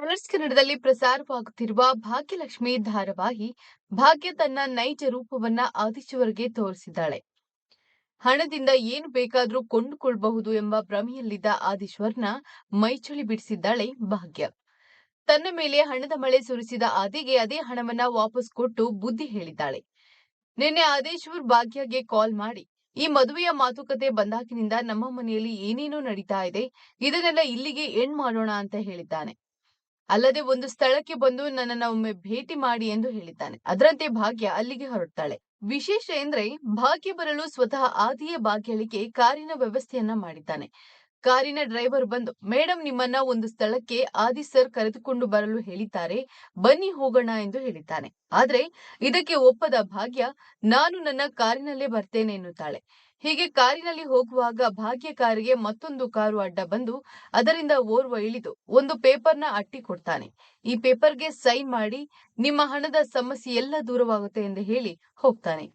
Colours ಕನ್ನಡದಲ್ಲಿ ಪ್ರಸಾರವಾಗುತ್ತಿರುವ ಭಾಗ್ಯಲಕ್ಷ್ಮಿ ಧಾರಾವಾಹಿ ಭಾಗ್ಯ ತನ್ನ ನೈಜ ರೂಪವನ್ನ ಆದಿತ್ಯವರಿಗೆ ತೋರಿಸಿದ್ದಾಳೆ. ಹಣದಿಂದ ಏನು ಬೇಕಾದರೂ ಕೊಂಡುಕೊಳ್ಳಬಹುದು ಎಂಬ ಭ್ರಮೆಯಲ್ಲಿದ್ದ ಆದೀಶ್ವರ್ನ ಮೈಚಳಿ ಬಿಡಿಸಿದ್ದಾಳೆ ಭಾಗ್ಯ. ತನ್ನ ಮೇಲೆ ಹಣದ ಮಳೆ ಸುರಿಸಿದ ಆದಿಗೆ ಅದೇ ಹಣವನ್ನ ವಾಪಸ್ ಕೊಟ್ಟು ಬುದ್ಧಿ ಹೇಳಿದ್ದಾಳೆ. ನಿನ್ನೆ ಆದೇಶ್ವರ್ ಭಾಗ್ಯಗೆ ಕಾಲ್ ಮಾಡಿ, ಈ ಮದುವೆಯ ಮಾತುಕತೆ ಬಂದಾಗಿನಿಂದ ನಮ್ಮ ಮನೆಯಲ್ಲಿ ಏನೇನೋ ನಡೀತಾ ಇದೆ, ಇದನ್ನೆಲ್ಲ ಇಲ್ಲಿಗೆ ಎಂಡ್ ಮಾಡೋಣ ಅಂತ ಹೇಳಿದ್ದಾನೆ. ಅಲ್ಲದೆ ಒಂದು ಸ್ಥಳಕ್ಕೆ ಬಂದು ನನ್ನನ್ನ ಒಮ್ಮೆ ಭೇಟಿ ಮಾಡಿ ಎಂದು ಹೇಳಿದ್ದಾನೆ. ಅದರಂತೆ ಭಾಗ್ಯ ಅಲ್ಲಿಗೆ ಹೊರಡ್ತಾಳೆ. ವಿಶೇಷ ಎಂದ್ರೆ ಭಾಗ್ಯ ಬರಲು ಸ್ವತಃ ಆದಿಯ ಭಾಗ್ಯಳಿಗೆ ಕಾರಿನ ವ್ಯವಸ್ಥೆಯನ್ನ ಮಾಡಿದ್ದಾನೆ. ಕಾರಿನ ಡ್ರೈವರ್ ಬಂದು ಮೇಡಮ್ ನಿಮ್ಮನ್ನ ಒಂದು ಸ್ಥಳಕ್ಕೆ ಆದಿ ಸರ್ ಕರೆದುಕೊಂಡು ಬರಲು ಹೇಳಿದ್ದಾರೆ, ಬನ್ನಿ ಹೋಗೋಣ ಎಂದು ಹೇಳಿದ್ದಾನೆ. ಆದ್ರೆ ಇದಕ್ಕೆ ಒಪ್ಪದ ಭಾಗ್ಯ, ನಾನು ನನ್ನ ಕಾರಿನಲ್ಲೇ ಬರ್ತೇನೆ ಎನ್ನುತ್ತಾಳೆ. ಹೀಗೆ ಕಾರಿನಲ್ಲಿ ಹೋಗುವಾಗ ಭಾಗ್ಯ ಕಾರಿಗೆ ಮತ್ತೊಂದು ಕಾರು ಅಡ್ಡ ಬಂದು, ಅದರಿಂದ ಓರ್ವ ಇಳಿದು ಒಂದು ಪೇಪರ್ನ ಅಟ್ಟಿ ಕೊಡ್ತಾನೆ. ಈ ಪೇಪರ್ಗೆ ಸೈನ್ ಮಾಡಿ, ನಿಮ್ಮ ಹಣದ ಸಮಸ್ಯೆ ಎಲ್ಲ ದೂರವಾಗುತ್ತೆ ಎಂದು ಹೇಳಿ ಹೋಗ್ತಾನೆ.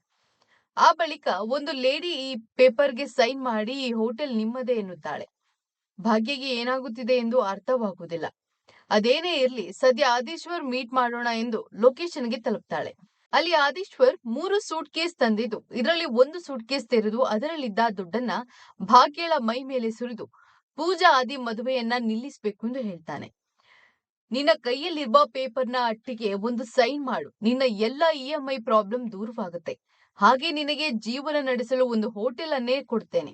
ಆ ಬಳಿಕ ಒಂದು ಲೇಡಿ ಈ ಪೇಪರ್ಗೆ ಸೈನ್ ಮಾಡಿ, ಈ ಹೋಟೆಲ್ ನಿಮ್ಮದೇ ಎನ್ನುತ್ತಾಳೆ. ಭಾಗ್ಯಗೆ ಏನಾಗುತ್ತಿದೆ ಎಂದು ಅರ್ಥವಾಗುವುದಿಲ್ಲ. ಅದೇನೇ ಇರ್ಲಿ, ಸದ್ಯ ಆದೀಶ್ವರ್ ಮೀಟ್ ಮಾಡೋಣ ಎಂದು ಲೊಕೇಶನ್ಗೆ ತಲುಪ್ತಾಳೆ. ಅಲ್ಲಿ ಆದೀಶ್ವರ್ ಮೂರು ಸೂಟ್ ಕೇಸ್ ತಂದಿದ್ದು, ಇದರಲ್ಲಿ ಒಂದು ಸೂಟ್ ಕೇಸ್ ತೆರೆದು ಅದರಲ್ಲಿದ್ದ ದುಡ್ಡನ್ನ ಭಾಗ್ಯಳ ಮೈ ಮೇಲೆ ಸುರಿದು ಪೂಜಾ ಆದಿ ಮದುವೆಯನ್ನ ನಿಲ್ಲಿಸಬೇಕು ಎಂದು ಹೇಳ್ತಾನೆ. ನಿನ್ನ ಕೈಯಲ್ಲಿರುವ ಪೇಪರ್ನ ಅಟ್ಟಿಗೆ ಒಂದು ಸೈನ್ ಮಾಡು. ನಿನ್ನ ಎಲ್ಲ ಇ ಎಂ ಐ ಪ್ರಾಬ್ಲಮ್ ದೂರವಾಗುತ್ತೆ. ಹಾಗೆ ನಿನಗೆ ಜೀವನ ನಡೆಸಲು ಒಂದು ಹೋಟೆಲ್ ಅನ್ನೇ ಕೊಡ್ತೇನೆ.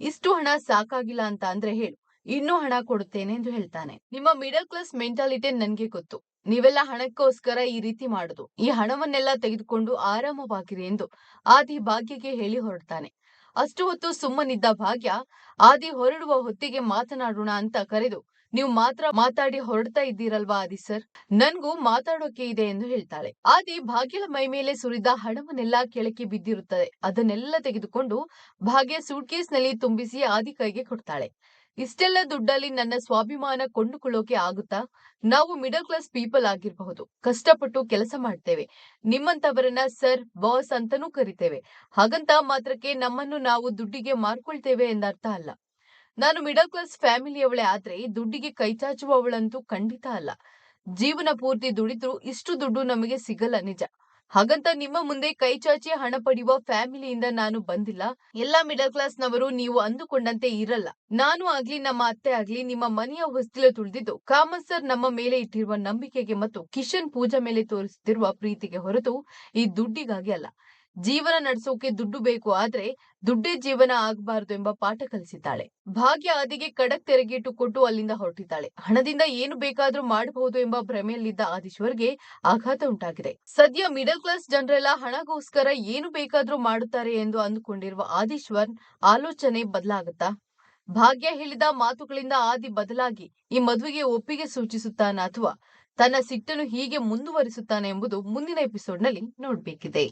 ಇಷ್ಟು ಹಣ ಸಾಕಾಗಿಲ್ಲ ಅಂತ ಅಂದ್ರೆ ಹೇಳು. ಇನ್ನೂ ಹಣ ಕೊಡುತ್ತೇನೆ ಎಂದು ಹೇಳ್ತಾನೆ. ನಿಮ್ಮ ಮಿಡಲ್ ಕ್ಲಾಸ್ ಮೆಂಟಾಲಿಟಿ ನನ್ಗೆ ಗೊತ್ತು. ನೀವೆಲ್ಲ ಹಣಕ್ಕೋಸ್ಕರ ಈ ರೀತಿ ಮಾಡುದು. ಈ ಹಣವನ್ನೆಲ್ಲ ತೆಗೆದುಕೊಂಡು ಆರಾಮವಾಗಿರಿ ಎಂದು ಆದಿ ಭಾಗ್ಯಗೆ ಹೇಳಿ ಹೊರಡ್ತಾನೆ. ಅಷ್ಟು ಹೊತ್ತು ಸುಮ್ಮನಿದ್ದ ಭಾಗ್ಯ, ಆದಿ ಹೊರಡುವ ಹೊತ್ತಿಗೆ ಮಾತನಾಡೋಣ ಅಂತ ಕರೆದು, ನೀವು ಮಾತ್ರ ಮಾತಾಡಿ ಹೊರಡ್ತಾ ಇದ್ದೀರಲ್ವಾ ಆದಿ ಸರ್? ನನ್ಗೂ ಮಾತಾಡೋಕೆ ಇದೆ ಎಂದು ಹೇಳ್ತಾಳೆ. ಆದಿ ಭಾಗ್ಯಲ ಮೈ ಮೇಲೆ ಸುರಿದ ಹಣವನ್ನೆಲ್ಲ ಕೆಳಕ್ಕೆ ಬಿದ್ದಿರುತ್ತದೆ. ಅದನ್ನೆಲ್ಲ ತೆಗೆದುಕೊಂಡು ಭಾಗ್ಯ ಸೂಟ್ಕೇಸ್ನಲ್ಲಿ ತುಂಬಿಸಿ ಆದಿ ಕೈಗೆ ಕೊಡ್ತಾಳೆ. ಇಷ್ಟೆಲ್ಲ ದುಡ್ಡಲ್ಲಿ ನನ್ನ ಸ್ವಾಭಿಮಾನ ಕೊಂಡುಕೊಳ್ಳೋಕೆ ಆಗುತ್ತಾ? ನಾವು ಮಿಡಲ್ ಕ್ಲಾಸ್ ಪೀಪಲ್ ಆಗಿರಬಹುದು. ಕಷ್ಟಪಟ್ಟು ಕೆಲಸ ಮಾಡ್ತೇವೆ. ನಿಮ್ಮಂತವರನ್ನ ಸರ್, ಬಾಸ್ ಅಂತಾನೂ ಕರಿತೇವೆ. ಹಾಗಂತ ಮಾತ್ರಕ್ಕೆ ನಮ್ಮನ್ನು ನಾವು ದುಡ್ಡಿಗೆ ಮಾರ್ಕೊಳ್ತೇವೆ ಎಂದರ್ಥ ಅಲ್ಲ. ನಾನು ಮಿಡಲ್ ಕ್ಲಾಸ್ ಫ್ಯಾಮಿಲಿಯವಳೆ ಆದ್ರೆ ದುಡ್ಡಿಗೆ ಕೈಚಾಚುವವಳಂತೂ ಖಂಡಿತ ಅಲ್ಲ. ಜೀವನ ಪೂರ್ತಿ ದುಡಿದ್ರು ಇಷ್ಟು ದುಡ್ಡು ನಮಗೆ ಸಿಗಲ್ಲ ನಿಜ. ಹಾಗಂತ ನಿಮ್ಮ ಮುಂದೆ ಕೈ ಚಾಚಿ ಹಣ ಪಡೆಯುವ ಫ್ಯಾಮಿಲಿಯಿಂದ ನಾನು ಬಂದಿಲ್ಲ. ಎಲ್ಲಾ ಮಿಡಲ್ ಕ್ಲಾಸ್ ನವರು ನೀವು ಅಂದುಕೊಂಡಂತೆ ಇರಲ್ಲ. ನಾನು ಆಗ್ಲಿ, ನಮ್ಮ ಅತ್ತೆ ಆಗ್ಲಿ, ನಿಮ್ಮ ಮನೆಯ ಹೊಸ್ತಿಲು ತುಳಿದಿದ್ದು ಕಾಮತ್ ಸರ್ ನಮ್ಮ ಮೇಲೆ ಇಟ್ಟಿರುವ ನಂಬಿಕೆಗೆ ಮತ್ತು ಕಿಶನ್ ಪೂಜಾ ಮೇಲೆ ತೋರಿಸುತ್ತಿರುವ ಪ್ರೀತಿಗೆ ಹೊರತು ಈ ದುಡ್ಡಿಗಾಗಿ ಅಲ್ಲ. ಜೀವನ ನಡೆಸೋಕೆ ದುಡ್ಡು ಬೇಕು ಆದ್ರೆ ದುಡ್ಡೇ ಜೀವನ ಆಗಬಾರದು ಎಂಬ ಪಾಠ ಕಲಿಸಿದ್ದಾಳೆ. ಭಾಗ್ಯ ಆದಿಗೆ ಕಡಕ್ ತೆರೆಗೇಟು ಕೊಟ್ಟು ಅಲ್ಲಿಂದ ಹೊರಟಿದ್ದಾಳೆ. ಹಣದಿಂದ ಏನು ಬೇಕಾದ್ರೂ ಮಾಡಬಹುದು ಎಂಬ ಭ್ರಮೆಯಲ್ಲಿದ್ದ ಆದೀಶ್ವರ್ಗೆ ಆಘಾತ ಉಂಟಾಗಿದೆ. ಸದ್ಯ ಮಿಡಲ್ ಕ್ಲಾಸ್ ಜನರೆಲ್ಲ ಹಣಗೋಸ್ಕರ ಏನು ಬೇಕಾದ್ರೂ ಮಾಡುತ್ತಾರೆ ಎಂದು ಅಂದುಕೊಂಡಿರುವ ಆದೀಶ್ವರ್ ಆಲೋಚನೆ ಬದಲಾಗುತ್ತಾ? ಭಾಗ್ಯ ಹೇಳಿದ ಮಾತುಗಳಿಂದ ಆದಿ ಬದಲಾಗಿ ಈ ಮದುವೆಗೆ ಒಪ್ಪಿಗೆ ಸೂಚಿಸುತ್ತಾನ ಅಥವಾ ತನ್ನ ಸಿಟ್ಟನ್ನು ಹೀಗೆ ಮುಂದುವರಿಸುತ್ತಾನೆ ಎಂಬುದು ಮುಂದಿನ ಎಪಿಸೋಡ್ನಲ್ಲಿ ನೋಡ್ಬೇಕಿದೆ.